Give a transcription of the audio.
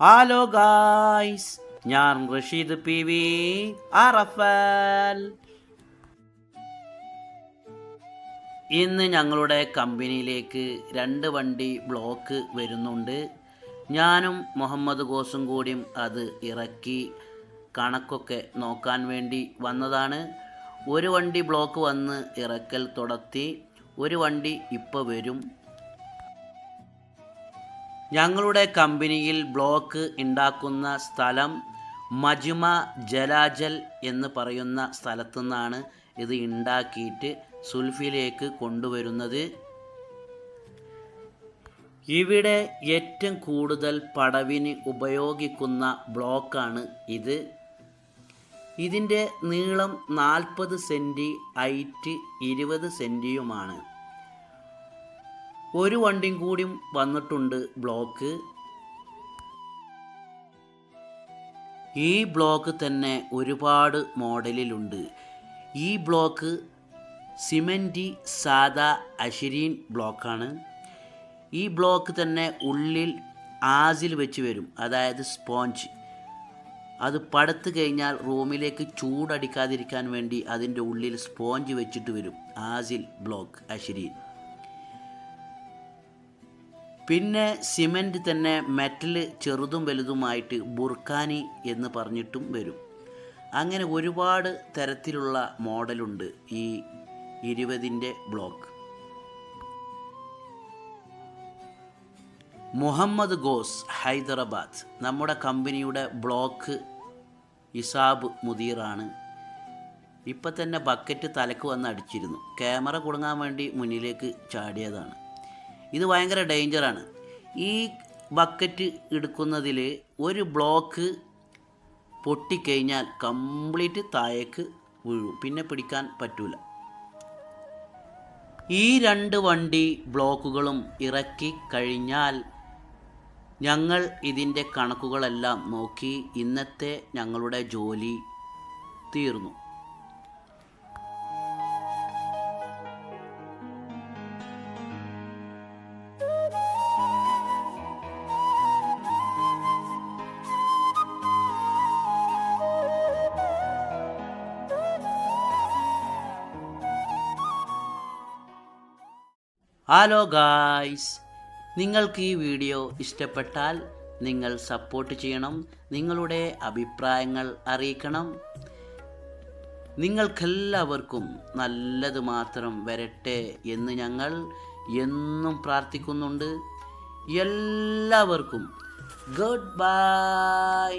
Hello guys ഞാൻ Rasheed P V അറഫൽ. ഇന്ന് ഞങ്ങളുടെ കമ്പനിയിലേക്ക് രണ്ട് വണ്ടി ബ്ലോക്ക് വരുന്നുണ്ട്. ഞാനും മുഹമ്മദ് ഗോസും കൂടിയും അത് ഇറക്കി കണക്കൊക്കെ നോക്കാൻ വേണ്ടി വന്നതാണ്. ഒരു വണ്ടി ബ്ലോക്ക് വന്ന് ഇറക്കൽ തുടത്തി ഒരു വണ്ടി ഇപ്പോൾ വരും. ഞങ്ങളുടെ കമ്പനിയിൽ ബ്ലോക്ക് ഉണ്ടാക്കുന്ന സ്ഥലം മജുമ ജലാജൽ എന്ന് പറയുന്ന സ്ഥലത്തു നിന്നാണ് ഇത് ഉണ്ടാക്കിയിട്ട് സുൽഫിലേക്ക് കൊണ്ടുവരുന്നത്. ഇവിടെ ഏറ്റവും കൂടുതൽ പടവിന് ഉപയോഗിക്കുന്ന ബ്ലോക്കാണ് ഇത്. ഇതിന്റെ നീളം നാൽപ്പത് സെന്റി ഹൈറ്റ് ഇരുപത് സെന്റിയുമാണ്. ഒരു വണ്ടിയും കൂടിയും വന്നിട്ടുണ്ട് ബ്ലോക്ക് ഈ ബ്ലോക്ക് തന്നെ ഒരുപാട് മോഡലിലുണ്ട് ഈ ബ്ലോക്ക് സിമന്റി സാദാ അഷിരീൻ ബ്ലോക്കാണ് ഈ ബ്ലോക്ക് തന്നെ ഉള്ളിൽ ആസിൽ വെച്ച് വരും അതായത് സ്പോഞ്ച് അത് പടുത്ത് കഴിഞ്ഞാൽ റൂമിലേക്ക് ചൂടടിക്കാതിരിക്കാൻ വേണ്ടി അതിന്റെ ഉള്ളിൽ സ്പോഞ്ച് വെച്ചിട്ട് വരും ആസിൽ ബ്ലോക്ക് അഷിരീൻ പിന്നെ സിമന്റ് തന്നെ മെറ്റൽ ചെറുതും വലുതുമായിട്ട് ബുർഖാനി എന്ന് പറഞ്ഞിട്ടും വരും. അങ്ങനെ ഒരുപാട് തരത്തിലുള്ള മോഡലുണ്ട് ഈ ഇരുപതിന്റെ ബ്ലോക്ക്. മുഹമ്മദ് ഗോസ് ഹൈദരാബാദ് നമ്മുടെ കമ്പനിയുടെ ബ്ലോക്ക് ഇസാബ് മുദീറാണ്. ഇപ്പം തന്നെ ബക്കറ്റ് തലക്ക് വന്ന് അടിച്ചിരുന്നു. ക്യാമറ കുടുങ്ങാൻ വേണ്ടി മുന്നിലേക്ക് ചാടിയതാണ്. ഇത് ഭയങ്കര ഡേഞ്ചറാണ് ഈ ബക്കറ്റ് എടുക്കുന്നതിൽ ഒരു ബ്ലോക്ക് പൊട്ടിക്കഴിഞ്ഞാൽ കംപ്ലീറ്റ് താഴേക്ക് വീഴും. പിന്നെ പിടിക്കാൻ പറ്റൂല. ഈ രണ്ട് വണ്ടി ബ്ലോക്കുകളും ഇറക്കി കഴിഞ്ഞാൽ ഞങ്ങൾ ഇതിന്റെ കണക്കുകളെല്ലാം നോക്കി ഇന്നത്തെ ഞങ്ങളുടെ ജോലി തീർന്നു. ഹലോ ഗായ്സ് നിങ്ങൾക്ക് ഈ വീഡിയോ ഇഷ്ടപ്പെട്ടാൽ നിങ്ങൾ സപ്പോർട്ട് ചെയ്യണം. നിങ്ങളുടെ അഭിപ്രായങ്ങൾ അറിയിക്കണം. നിങ്ങൾക്കെല്ലാവർക്കും നല്ലത് മാത്രം വരട്ടെ എന്ന് ഞങ്ങൾ എന്നും പ്രാർത്ഥിക്കുന്നുണ്ട്. എല്ലാവർക്കും ഗുഡ് ബൈ